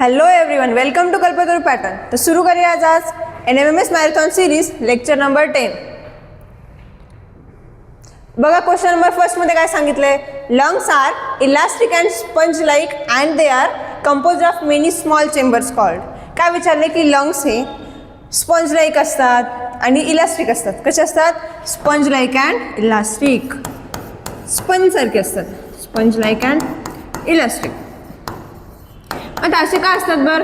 Hello everyone welcome to Kalpataru pattern तर सुरू करूया आज आज N M M S marathon series lecture number ten बघा क्वेश्चन नंबर फर्स्टमध्ये काय सांगितलंय? Lungs are elastic and sponge like and they are compose of many small chambers called काय विचारले की लंग्स हे स्पंज लाईक असतात आणि इलास्टिक असतात? कसे असतात? स्पंज लाईक अँड इलास्टिक स्पंजसारखे असतात. स्पंज लाईक अँड इलास्टिक आता असे काय असतात बरं?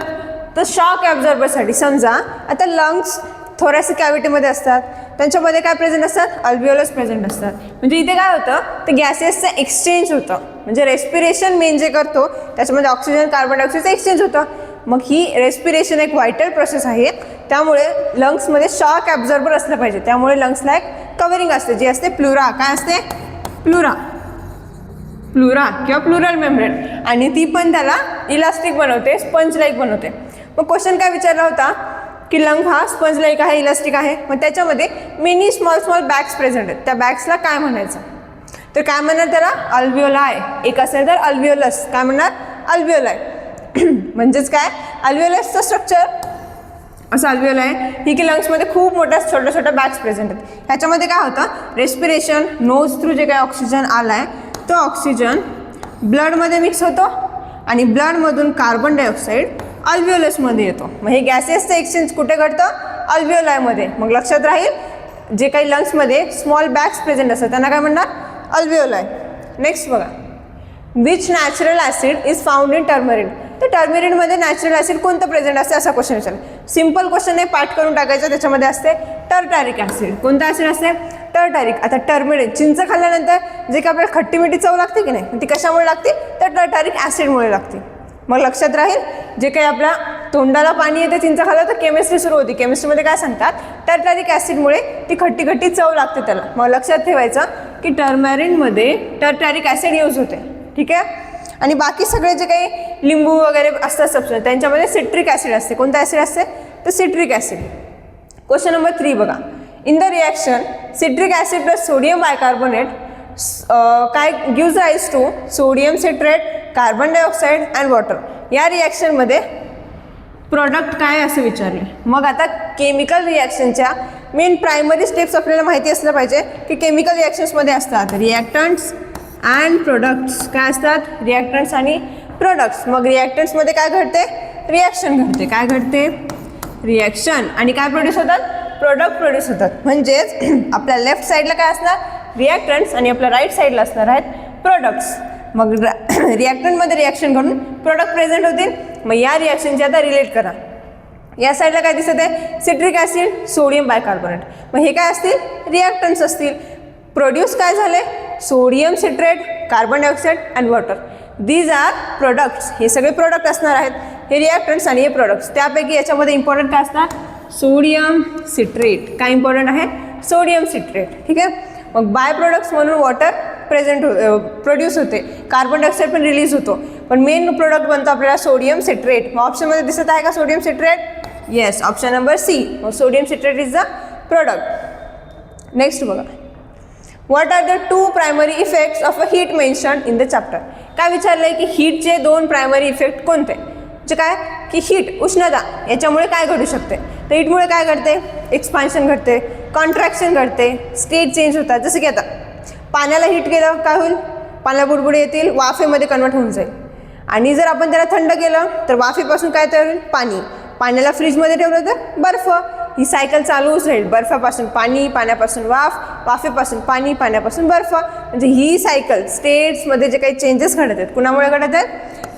तर शॉक ॲब्झॉर्बरसाठी समजा आता लंग्स थोरासिक कॅव्हिटीमध्ये असतात. त्यांच्यामध्ये काय प्रेझेंट असतात अल्बिओलस प्रेझेंट असतात म्हणजे इथे काय होतं? तर गॅसेसचं एक्सचेंज होतं. म्हणजे रेस्पिरेशन मेन जे करतो त्याच्यामध्ये ऑक्सिजन कार्बन डायऑक्साईडचं एक्सचेंज होतं. मग ही रेस्पिरेशन एक व्हायटल प्रोसेस आहे. त्यामुळे लंग्समध्ये शॉक ॲब्झॉर्बर असलं पाहिजे. त्यामुळे लंग्सला एक कवरिंग असते. जी असते प्लुरा काय असते? प्लुरा प्लुरा किंवा प्लुरल मेम्ब्रेन. आणि ती पण त्याला इलास्टिक बनवते स्पंज लाईक बनवते. मग क्वेश्चन काय विचारला होता? की लंग हा स्पंज लाईक आहे इलास्टिक आहे? मग त्याच्यामध्ये mini small small bags present आहेत. त्या बॅग्सला काय म्हणायचं? तर काय म्हणणार त्याला? अल्विओलाय एक असेल तर अल्विओलस काय म्हणणार? अल्विओलाय म्हणजेच काय? अल्विओलसचं स्ट्रक्चर असं अल्विओल आहे. ही की लंग्समध्ये खूप मोठ्या छोट्या छोट्या बॅग्स प्रेझेंट आहेत. ह्याच्यामध्ये काय होतं? रेस्पिरेशन नोज थ्रू जे काय ऑक्सिजन आला आहे तो ऑक्सिजन ब्लडमध्ये मिक्स होतो आणि ब्लडमधून कार्बन डायऑक्साईड अल्विओलसमध्ये येतो. मग हे गॅसेसचं एक्सचेंज कुठे घडतं? अल्विओलायमध्ये मग लक्षात राहील जे काही लंग्समध्ये स्मॉल बॅग्स प्रेझेंट असतात त्यांना काय म्हणणार? अल्विओलाय नेक्स्ट बघा. Which natural acid is found in turmeric तर टर्मेरिनमध्ये नॅचरल ॲसिड कोणतं प्रेझेंट असते? असा क्वेश्चन विचारला सिंपल क्वेश्चन आहे पाठ करून टाकायचं त्याच्यामध्ये असते टर्टारिक ॲसिड कोणतं ॲसिड असते? टर्टारिक आता टर्मेरिक चिंच खाल्ल्यानंतर जे काही आपल्याला खट्टी मिठी चव लागते की नाही ती कशामुळे लागते? तर टर्टारिक ॲसिडमुळे लागते. मग लक्षात राहील जे काही आपल्या तोंडाला पाणी येते चिंच खाल्लं तर केमिस्ट्री सुरू होती. केमिस्ट्रीमध्ये काय सांगतात? टर्टारिक ॲसिडमुळे ती खट्टी खट्टी चव लागते त्याला. मग लक्षात ठेवायचं की टर्मॅरिनमध्ये टर्टारिक ॲसिड यूज होते. ठीक आहे? आणि बाकी सगळे जे काही लिंबू वगैरे असतात सबस्टन्स त्यांच्यामध्ये सिट्रिक ॲसिड असते. कोणतं ॲसिड असते? तर citric acid question number three बघा. In the reaction citric acid plus sodium bicarbonate काय gives rise to sodium citrate carbon dioxide and water या रिॲक्शनमध्ये प्रॉडक्ट काय असं विचारले? मग आता केमिकल रिॲक्शनच्या मेन प्रायमरी स्टेप्स आपल्याला माहिती असलं पाहिजे की केमिकल रिॲक्शन्समध्ये असतात रिॲक्टंट्स अँड प्रोडक्ट्स काय असतात? रिॲक्टंट्स आणि प्रोडक्ट्स मग रिॲक्टंट्समध्ये काय घडते? रिॲक्शन घडते. काय घडते? रिॲक्शन आणि काय प्रोड्यूस होतात? प्रोडक्ट प्रोड्यूस होतात. म्हणजेच आपल्या लेफ्ट साईडला काय असणार? रिॲक्टंट्स आणि आपल्या राईट साईडला असणार आहेत प्रोडक्ट्स मग रिॲक्टंटमध्ये रिॲक्शन घडून प्रोडक्ट प्रेझेंट होतील. मग या रिॲक्शनची आता रिलेट करा. या साईडला काय दिसत आहे? सिट्रिक ॲसिड सोडियम बायकार्बोनेट मग हे काय असतील? रिॲक्टन्स असतील. प्रोड्यूस काय झाले? Sodium citrate carbon dioxide and water these are products हे सगळे प्रोडक्ट असणार आहेत. हे रिॲक्टन्स आणि हे प्रोडक्ट्स त्यापैकी याच्यामध्ये इम्पॉर्टंट काय असणार? Sodium citrate. काय इम्पॉर्टंट आहे? Sodium citrate. ठीक आहे? मग बाय प्रोडक्ट्स म्हणून वॉटर प्रेझेंट हो प्रोड्यूस होते. कार्बन डायऑक्साईड पण रिलीज होतो. पण मेन प्रोडक्ट बनतो आपल्याला सोडियम सिट्रेट. मग ऑप्शनमध्ये दिसत आहे का sodium citrate? Yes option number C मग sodium citrate is the product next बघा. What are the two primary effects of a heat mention in the chapter काय विचारलं आहे की हीटचे दोन प्रायमरी इफेक्ट कोणते? म्हणजे काय? की हीट उष्णता. याच्यामुळे काय घडू शकते? तर हीटमुळे काय घडते? एक्सपान्शन घडते कॉन्ट्रॅक्शन घडते स्टेट चेंज होतात. जसं की आता पाण्याला हीट केलं काय होईल? पाण्याला बुडबुडे येतील वाफेमध्ये कन्वर्ट होऊन जाईल. आणि जर आपण त्याला थंड केलं तर वाफेपासून काय तयार होईल? पाणी. पाण्याला फ्रीजमध्ये ठेवलं तर बर्फ. ही सायकल चालूच राहील. बर्फापासून पाणी पाण्यापासून वाफ वाफेपासून पाणी पाण्यापासून बर्फ. म्हणजे ही सायकल स्टेट्समध्ये जे काही चेंजेस घडत आहेत कुणामुळे घडत आहेत?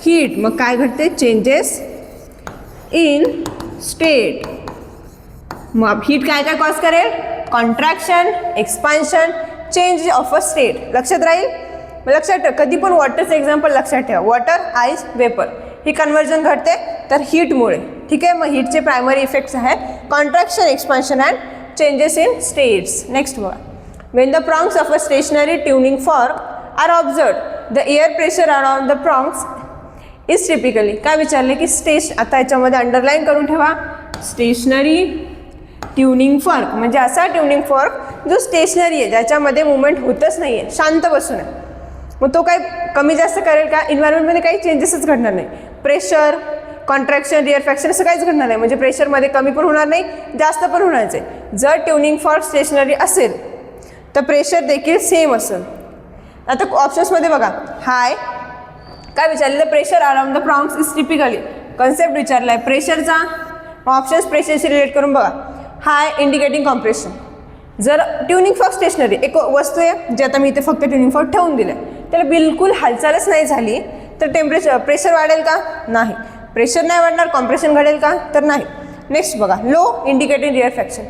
हीट मग काय घडते? चेंजेस इन स्टेट मग हीट काय काय कॉज करेल? Contraction expansion change of a state लक्षात राहील? मग लक्षात ठेवा कधी पण वॉटरचं एक्झाम्पल लक्षात ठेवा. वॉटर आईस वेपर ही कन्वर्जन घडते तर हीटमुळे ठीक आहे? मग हीटचे प्रायमरी इफेक्ट्स आहेत. Contraction expansion and changes in states next बघा. When the prongs of a stationary tuning fork are observe the air pressure around the prongs is typically काय विचारले की स्टेश आता याच्यामध्ये अंडरलाईन करून ठेवा. स्टेशनरी ट्युनिंग फॉर्क म्हणजे असा ट्युनिंग फॉर्क जो स्टेशनरी आहे ज्याच्यामध्ये मुवमेंट होतच नाही आहे शांत बसून आहे. मग तो काय कमी जास्त करेल का? इन्व्हायरमेंटमध्ये काही चेंजेसच घडणार नाही. प्रेशर कॉन्ट्रॅक्शन रिअरफॅक्शन असं काहीच घडणार नाही. म्हणजे प्रेशरमध्ये कमी पण होणार नाही जास्त पण होणारच आहे जर ट्युनिंग फॉर्क स्टेशनरी असेल तर प्रेशर देखील सेम असेल. आता ऑप्शन्समध्ये बघा. हाय काय विचारलं तर pressure around the prongs is typically concept विचारला आहे प्रेशरचा ऑप्शन्स प्रेशरशी रिलेट करून बघा. हाय इंडिकेटिंग कॉम्प्रेशन जर ट्युनिंग फॉर स्टेशनरी एक वस्तू आहे जे आता मी इथे फक्त ट्युनिंग फॉर ठेवून दिलं आहे त्याला बिलकुल हालचालच नाही झाली तर टेम्परेचर प्रेशर वाढेल का? नाही. प्रेशर नाही वाढणार कॉम्प्रेशन घडेल का? तर नाही. नेक्स्ट बघा लो इंडिकेटिंग रिअर फॅक्शन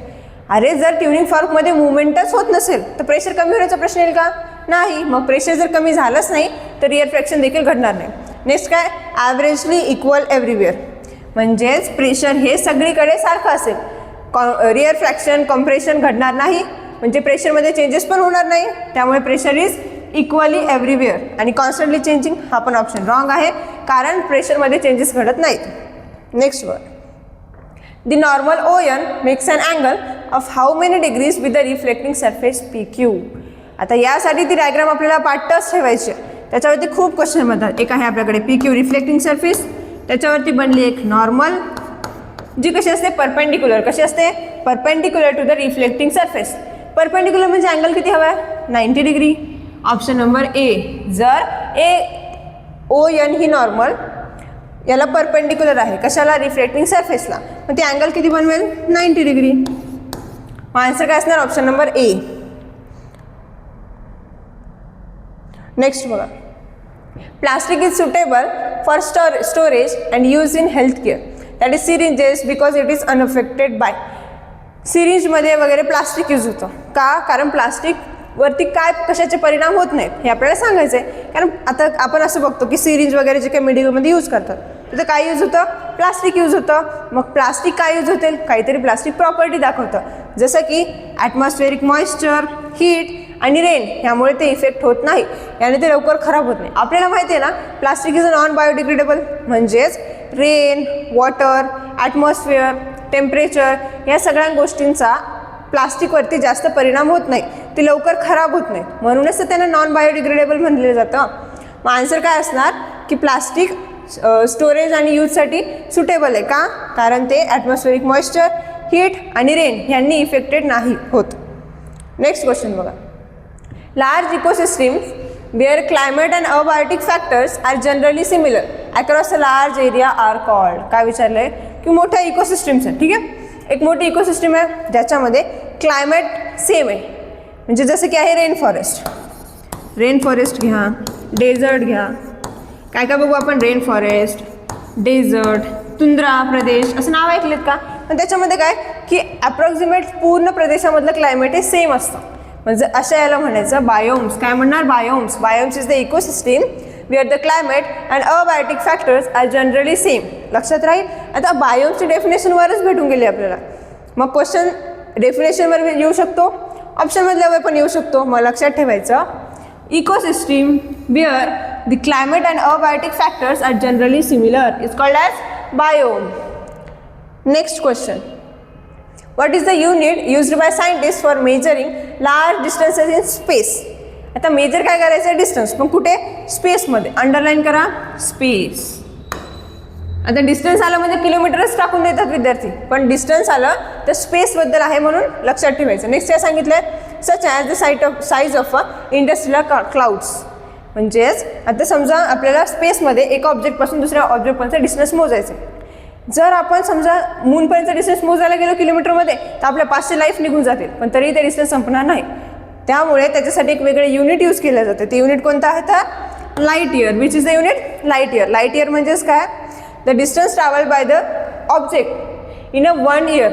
अरे जर ट्युनिंग फॉर्कमध्ये मुवमेंटच होत नसेल तर प्रेशर कमी होण्याचा प्रश्न येईल का? नाही. मग प्रेशर जर कमी झालंच नाही तर रिअर फ्रॅक्शन देखील घडणार नाही. नेक्स्ट काय? ॲव्हरेजली इक्वल एव्हरीवेअर म्हणजेच प्रेशर हे सगळीकडे सारखं असेल. रिअर फ्रॅक्शन कॉम्प्रेशन घडणार नाही. म्हणजे प्रेशरमध्ये चेंजेस पण होणार नाही. त्यामुळे प्रेशर इज इक्वली एव्हरीवेअर आणि कॉन्स्टंटली चेंजिंग हा पण ऑप्शन रॉंग आहे. कारण प्रेशरमध्ये चेंजेस घडत नाहीत. नेक्स्ट वर The normal ON makes an angle of how many degrees with the reflecting surface PQ. आता यासाठी ती डायग्राम आपल्याला पाठच ठेवायची त्याच्यावरती खूप क्वेश्चन बनतात एक आहे आपल्याकडे पी क्यू रिफ्लेक्टिंग सरफेस त्याच्यावरती बनली एक नॉर्मल जी कशी असते? परपेंडिक्युलर कशी असते? Perpendicular to the reflecting surface perpendicular म्हणजे अँगल किती हवा आहे? Ninety degree. Option number A जर ए ओ एन ही नॉर्मल याला परपेंडिक्युलर आहे. कशाला? रिफ्लेक्टिंग सरफेसला मग ते अँगल किती बनवेल? Ninety degree. मग आन्सर काय असणार? ऑप्शन नंबर ए नेक्स्ट बघा. Plastic is suitable for store storage and use in health care that is syringes because it is unaffected by सिरिंजमध्ये वगैरे प्लास्टिक यूज होतं. का? कारण प्लास्टिक वरती काय कशाचे परिणाम होत नाहीत हे आपल्याला सांगायचं आहे कारण आता आपण असं बघतो की सिरिंज वगैरे जे काही मेडिकलमध्ये यूज करतात तिथं काय यूज होतं? प्लास्टिक यूज होतं. मग प्लास्टिक काय यूज होतील? काहीतरी प्लास्टिक प्रॉपर्टी दाखवतं. जसं की ॲटमॉस्फेरिक मॉइश्चर हीट आणि रेन ह्यामुळे ते इफेक्ट होत नाही. याने ते लवकर खराब होत नाही. आपल्याला माहिती आहे ना plastic is a non biodegradable म्हणजेच रेन वॉटर ॲटमॉस्फिअर टेम्परेचर या सगळ्या गोष्टींचा प्लास्टिकवरती जास्त परिणाम होत नाही. ते लवकर खराब होत नाही. म्हणूनच तर त्यांना नॉन बायोडिग्रेडेबल म्हणलं जातं. मग आन्सर काय असणार? की प्लास्टिक स्टोरेज आणि यूजसाठी सुटेबल आहे का? कारण ते ॲटमॉस्फेरिक मॉइश्चर हीट आणि रेन यांनी इफेक्टेड नाही होत. नेक्स्ट क्वेश्चन बघा. Large ecosystems where climate and abiotic factors are generally similar across a large area are called काय विचारलं आहे की मोठ्या इकोसिस्टम्स आहेत ठीक आहे? एक मोठी इकोसिस्टम आहे ज्याच्यामध्ये क्लायमेट सेम आहे. म्हणजे जसं की आहे रेन फॉरेस्ट रेन फॉरेस्ट घ्या डेझर्ट घ्या. काय काय बघू आपण? रेन फॉरेस्ट डेझर्ट तुंद्रा प्रदेश असं नाव ऐकलेत का? पण त्याच्यामध्ये काय? की अप्रॉक्सिमेट पूर्ण प्रदेशामधलं क्लायमेट हे सेम असतं. म्हणजे अशा याला म्हणायचं बायोम्स काय म्हणणार? Biomes biomes is the ecosystem where the climate and abiotic factors are generally same लक्षात राहील? आता बायोमची डेफिनेशनवरच भेटून गेली आपल्याला. मग क्वेश्चन डेफिनेशनवर येऊ शकतो. ऑप्शनमधल्यावर पण येऊ शकतो. मग लक्षात ठेवायचं. Ecosystem where the climate and abiotic factors are generally similar is called as biome next question what is the unit used by scientists for measuring large distances in space? आता मेजर काय करायचं आहे डिस्टन्स पण कुठे? स्पेसमध्ये underline करा. Space आता distance आलं म्हणजे किलोमीटरच टाकून देतात विद्यार्थी. पण डिस्टन्स आलं तर स्पेसबद्दल आहे म्हणून लक्षात ठेवायचं. नेक्स्ट काय सांगितलं आहे such as the site of size of a इंडस्ट्रीला clouds म्हणजेच आता समजा आपल्याला स्पेसमध्ये एका ऑब्जेक्टपासून दुसऱ्या ऑब्जेक्टपर्यंत डिस्टन्स मोजायचं आहे जर आपण समजा मूनपर्यंत डिस्टन्स मोजायला गेलो किलोमीटरमध्ये तर आपल्या पाचशे लाईफ निघून जातील. पण तरी ते डिस्टन्स संपणार नाही. त्यामुळे त्याच्यासाठी एक वेगळे युनिट यूज केलं जातं. ते युनिट कोणतं आहे तर? Light year which is the unit light year light year म्हणजेच काय? The distance travel by the object in a one year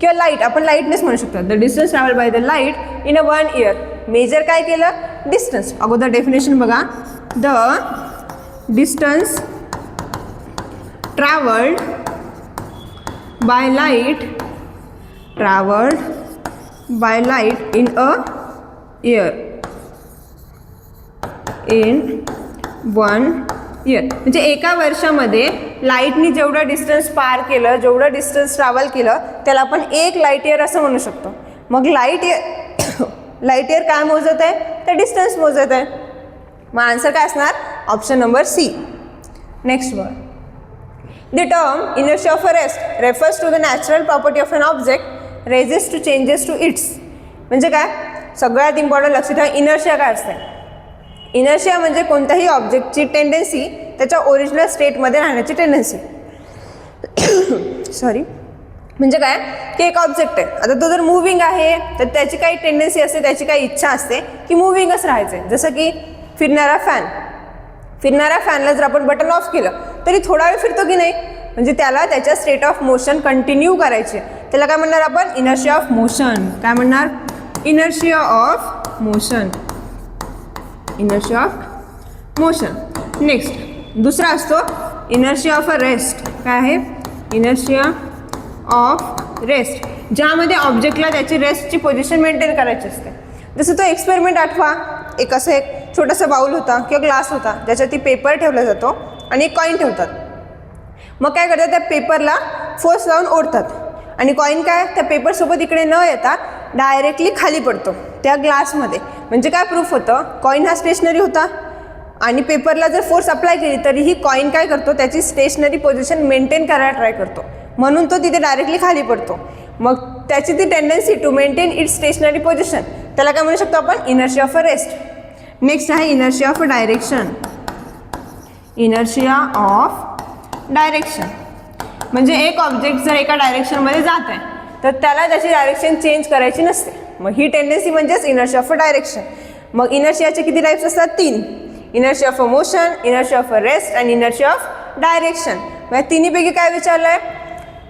किंवा लाइट आपण लाईटनेस म्हणू शकतो. The distance travel by the light in a one year measure काय केलं? Distance अगोदर definition बघा. The distance travelled by light travelled by light in a year in one year म्हणजे एका वर्षामध्ये लाईटनी जेवढं डिस्टन्स पार केलं जेवढं डिस्टन्स ट्रॅव्हल केलं त्याला आपण एक लाइट इयर असं म्हणू शकतो. मग लाइट इयर लाइट इयर काय मोजत आहे? तर डिस्टन्स मोजत आहे. मग आन्सर काय असणार? ऑप्शन नंबर सी नेक्स्ट वर the term inertia of a rest refers to the natural property of an object resists to changes to its म्हणजे काय? सगळ्यात इम्पॉर्टंट लक्षात ठेवा. इनर्शिया काय असते इनर्शिया म्हणजे कोणत्याही ऑब्जेक्टची टेंडन्सी त्याच्या ओरिजिनल स्टेटमध्ये राहण्याची टेंडन्सी सॉरी म्हणजे काय? की एक ऑब्जेक्ट आहे. आता तो जर मुव्हिंग आहे तर त्याची काही टेंडन्सी असते त्याची काही इच्छा असते की मुव्हिंगच राहायचं आहे जसं की फिरणारा फॅन फिरणाऱ्या फॅनला जर आपण बटन ऑफ केलं तरी थोडा वेळ फिरतो की नाही? म्हणजे त्याला त्याच्या स्टेट ऑफ मोशन कंटिन्यू करायचे त्याला काय म्हणणार आपण? इनर्शिया ऑफ मोशन काय म्हणणार? Inertia of motion inertia of motion next दुसरा असतो इनर्शिया ऑफ अ रेस्ट काय आहे? इनर्शिया ऑफ रेस्ट ज्यामध्ये ऑब्जेक्टला त्याची रेस्टची पोझिशन मेंटेन करायची असते. जसं तो एक्सपेरिमेंट आठवा. एक असं एक छोटासा बाऊल होता किंवा ग्लास होता. ज्याच्यावरती पेपर ठेवला जातो आणि एक कॉईन ठेवतात. मग काय करतात? त्या पेपरला फोर्स लावून ओढतात. आणि कॉईन काय? त्या पेपरसोबत इकडे न येता डायरेक्टली खाली पडतो त्या ग्लासमध्ये. म्हणजे काय प्रूफ होतं? कॉईन हा स्टेशनरी होता. आणि पेपरला जर फोर्स अप्लाय केली तरीही कॉईन काय करतो? त्याची स्टेशनरी पोझिशन मेंटेन करायला ट्राय करतो. म्हणून तो तिथे डायरेक्टली खाली पडतो. मग त्याची ती tendency to maintain it stationary position त्याला काय म्हणू शकतो आपण? Inertia of a rest next आहे inertia of direction inertia of direction म्हणजे एक ऑब्जेक्ट जर एका डायरेक्शनमध्ये जात आहे तर त्याला त्याची डायरेक्शन चेंज करायची नसते. मग ही टेंडन्सी म्हणजेच इनर्शी ऑफ अ डायरेक्शन मग इनर्शियाचे किती टाईप्स असतात? तीन. Inertia of a motion inertia of a rest आणि इनर्शी ऑफ डायरेक्शन मग तिन्हीपैकी काय विचारलं आहे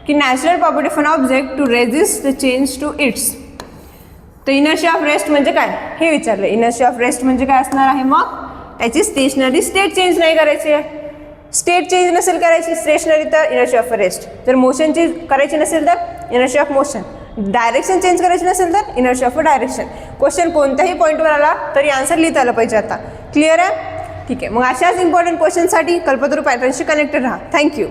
की natural property of an object to resist the change to its तर इनर्शी ऑफ रेस्ट म्हणजे काय? हे विचारलं. इनर्शी ऑफ रेस्ट म्हणजे काय असणार आहे मग? त्याची स्टेशनरी स्टेट चेंज नाही करायची आहे. स्टेट चेंज नसेल करायची स्टेशनरी तर इनर्शी ऑफ रेस्ट जर मोशन चेंज करायची नसेल तर? Inertia of motion direction change करायची नसेल तर इनर्शी ऑफ डायरेक्शन क्वेश्चन कोणत्याही पॉईंटवर आला तरी आन्सर लिहिता आलं पाहिजे आता. क्लिअर आहे? ठीक आहे. मग अशाच इम्पॉर्टंट क्वेश्चनसाठी कल्पतरू पॅटर्नशी कनेक्टेड राहा. Thank you